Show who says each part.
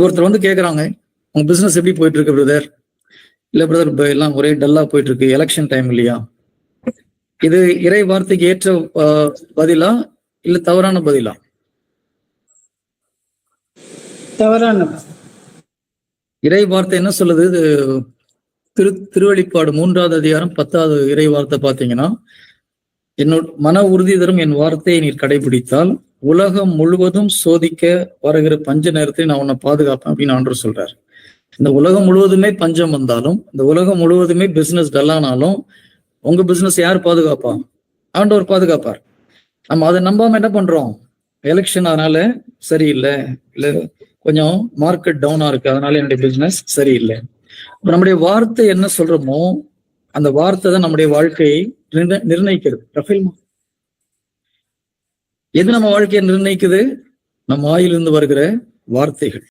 Speaker 1: ஒருத்தர் வந்து கேக்குறாங்க உங்க பிசினஸ் எப்படி போயிட்டு இருக்கு பிரதர் இல்ல பிரதர் இப்ப எல்லாம் ஒரே டல்லா போயிட்டு இருக்கு எலெக்ஷன் டைம் இல்லையா? இது இறை வார்த்தைக்கு ஏற்ற பதிலா இல்ல தவறான பதிலா?
Speaker 2: தவறான
Speaker 1: இறை வார்த்தை என்ன சொல்லுது? இது திரு திருவெளிப்பாடு மூன்றாவது அதிகாரம் பத்தாவது இறை வார்த்தை பாத்தீங்கன்னா என்னோட மன உறுதி தரும் என் வார்த்தையை நீர் கடைபிடித்தால் உலகம் முழுவதும் சோதிக்க வருகிற பஞ்ச நேரத்தை நான் உன்னை பாதுகாப்பேன் அப்படின்னு ஆண்டவர் சொல்றாரு. இந்த உலகம் முழுவதுமே பஞ்சம் வந்தாலும் இந்த உலகம் முழுவதுமே பிசினஸ் டல்லானாலும் உங்க பிசினஸ் யார் பாதுகாப்பா? ஆண்டவர் பாதுகாப்பார். நம்ம அதை நம்பாம என்ன பண்றோம்? எலெக்ஷன் அதனால சரியில்லை. இல்ல கொஞ்சம் மார்க்கெட் டவுனா இருக்கு. அதனால என்னுடைய பிசினஸ் சரியில்லை. இப்போ நம்முடைய வார்த்தை என்ன சொல்றோமோ அந்த வார்த்தை தான் நம்முடைய வாழ்க்கையை நிர்ண- நிர்ணயிக்கிறது. ரஃபேல்மா எது நம்ம வாழ்க்கையை நிர்ணயிக்குது? நம்ம வாயிலிருந்து வருகிற வார்த்தைகள்.